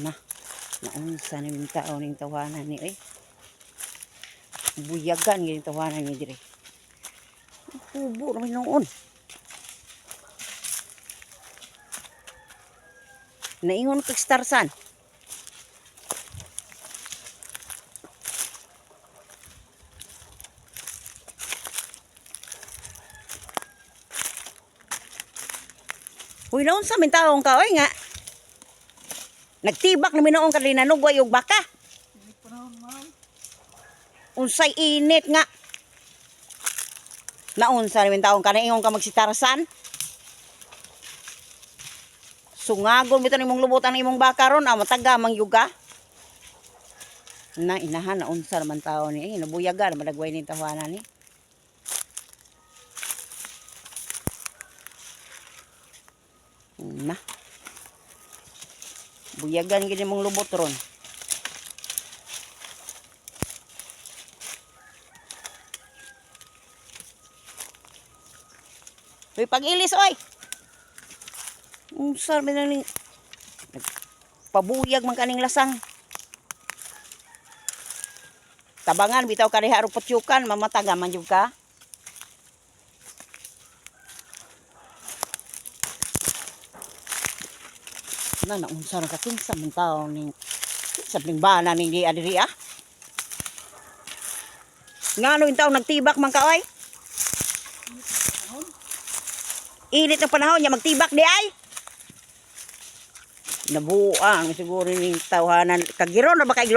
na naunsa na yung tao ning tawanan ni oy. Buyagan yung tawanan ni dire. Hubo naman noon. Naingon kag starsan Uy, naon sa min taong ka, oy nga. Nagtibak na minoong ka rin nanugway yung baka. Unsay init nga. Naunsa namin taong ka na ingon ka magsitarasan. Sungagon bito nimong lubutan ng imong baka ron, ah, mataga yuga. Na inahan na unsa naman tao ni, eh, nabuyaga na madagway ni tawanan ni. Na. Buyagan gini mong lubot ron. Uy, pag-ilis, oy! Ang sarap na ning... Pabuyag man kaning lasang. Tabangan, bitaw ka diha rupot yukan, mamataga man ka. Na naunsa na kakinsa man tao ning sabing bana ning di adiri ah. Ngano tao nagtibak man ka oy? Init ng panahon niya magtibak di ay. Nabuang siguro ning tawanan kagiro na ba kay?